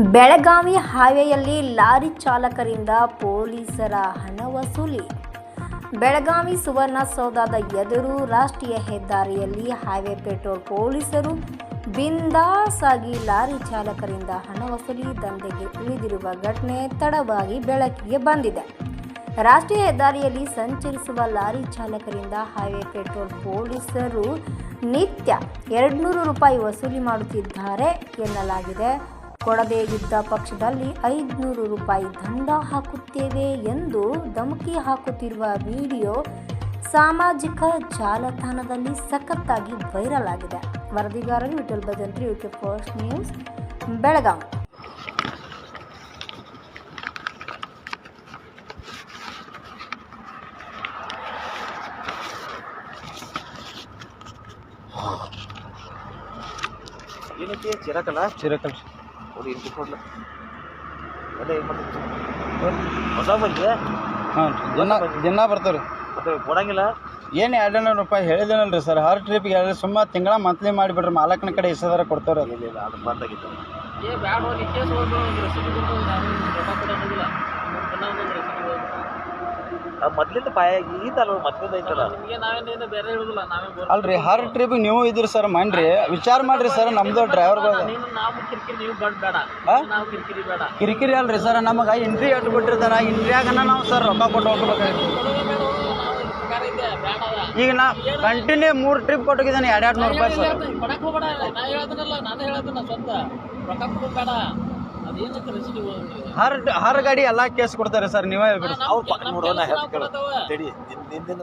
Belagavi ಹೈವೇಯಲ್ಲಿ lorry ಚಾಲಕರಿಂದ ಪೊಲೀಸರ ಹಣ ವಸೂಲಿ. ಬೆಳಗಾವಿ ಸುವರ್ಣಸೌಧದ ಎದುರು ರಾಷ್ಟ್ರೀಯ ಹೆದ್ದಾರಿಯಲ್ಲಿ ಹೈವೇ ಪೆಟ್ರೋಲ್ ಪೊಲೀಸರು ಬಿಂದಾಸಾಗಿ ಲಾರಿ ಚಾಲಕರಿಂದ ಹಣ ವಸೂಲಿ ದಂಧೆಗೆ ಇಳಿದಿರುವ ಘಟನೆ ತಡವಾಗಿ ಬೆಳಕಿಗೆ ಬಂದಿದೆ. ರಾಷ್ಟ್ರೀಯ ಹೆದ್ದಾರಿಯಲ್ಲಿ ಸಂಚರಿಸುವ ಲಾರಿ ಚಾಲಕರಿಂದ ಹೈವೇ ಪೆಟ್ರೋಲ್ ಪೊಲೀಸರು ನಿತ್ಯ ಎರಡುನೂರು ರೂಪಾಯಿ ವಸೂಲಿ ಮಾಡುತ್ತಿದ್ದಾರೆ ಎನ್ನಲಾಗಿದೆ. ಕೊಡದೇ ಇದ್ದ ಪಕ್ಷದಲ್ಲಿ ಐದುನೂರು ರೂಪಾಯಿ ದಂಡ ಹಾಕುತ್ತೇವೆ ಎಂದು ಧಮಕಿ ಹಾಕುತ್ತಿರುವ ವಿಡಿಯೋ ಸಾಮಾಜಿಕ ಜಾಲತಾಣದಲ್ಲಿ ಸಖತ್ತಾಗಿ ವೈರಲ್ ಆಗಿದೆ. ವರದಿಗಾರರು Vithal Bhajantri UK first news Belagavi Chirakalla Chirakalla Chirakal. ನೋಡಿ ಅದೇ ಏನು ಹೊಸ ಬಗ್ಗೆ ಹಾಂ ದಿನ ದಿನ ಬರ್ತಾವೆ ರೀ ಮತ್ತೆ ಕೊಡಂಗಿಲ್ಲ? ಏನು ಎರಡು ನೂರು ರೂಪಾಯಿ ಹೇಳಿದೇನಲ್ರಿ ಸರ್. ಹರ್ ಟ್ರಿಪ್ಗೆ ಹೇಳಿ ಸುಮ್ಮ ತಿಂಗಳ ಮಂತ್ಲಿ ಮಾಡಿಬಿಡ್ರಿ ಮಾಲಕನ ಕಡೆ ಇಸದಾರ ಕೊಡ್ತಾರೆ. ಅದು ಇಲ್ಲ ಇಲ್ಲ ಅದು ಬಂದಾಗಿತ್ತು. ಮೊದ್ಲಿಂದ ಪಾಯ ಈತಲ್ಲ ಮೊದ್ಲಿಂದ ಐತಲ್ಲ. ನಿಮಗೆ ನಾವೇನೇನು ಬೇರೆ ಹೇಳುದಿಲ್ಲ ನಾವೇ ಬೋರ್ ಅಲ್ರಿ ಹರ್ ಟ್ರಿಪ್ ನೀವು ಇದ್ರಿ ಸರ್ ಮಾಡ್ರಿ ವಿಚಾರ ಮಾಡ್ರಿ ಸರ್ ನಮ್ದು ಡ್ರೈವರ್ ಕಿರಿಕಿರಿ ನೀವು ಬಡ್ ಬೇಡ. ಆ? ನಾವು ಕಿರಿಕಿರಿ ಬೇಡ. ಕಿರಿಕಿರಿ ಅಲ್ರಿ ಸರ್ ನಮಗೆ ಇಂಟ್ರಿ ಎಟ್ ಬಿಟ್ಟಿರ್ತಾರ ಇಂಟ್ರಿಯಾಗನ ನಾವು ಸರ್ ರೊಕ್ಕ ಕೊಟ್ಟು ಹೋಗ್ಬೇಕಾಗಿತ್ತು ಈಗ ನಾ ಕಂಟಿನ್ಯೂ ಮೂರು ಟ್ರಿಪ್ ಕೊಟ್ಟೋಗಿದ್ದಾನೆ ಎರಡು ಎರಡು ನೂರು ರೂಪಾಯಿ ಸರ್ ಹರ್ ಹರ್ ಗಾಡಿ ಎಲ್ಲ ಕೇಸ್ ಕೊಡ್ತಾರೆ ಸರ್ ನೀವೇ ಹೇಳ್ಬಿಡಿ. ಅವ್ರು ಪಕ್ಕ ನೋಡೋಣ ತಡಿ ನಿಂದಿನ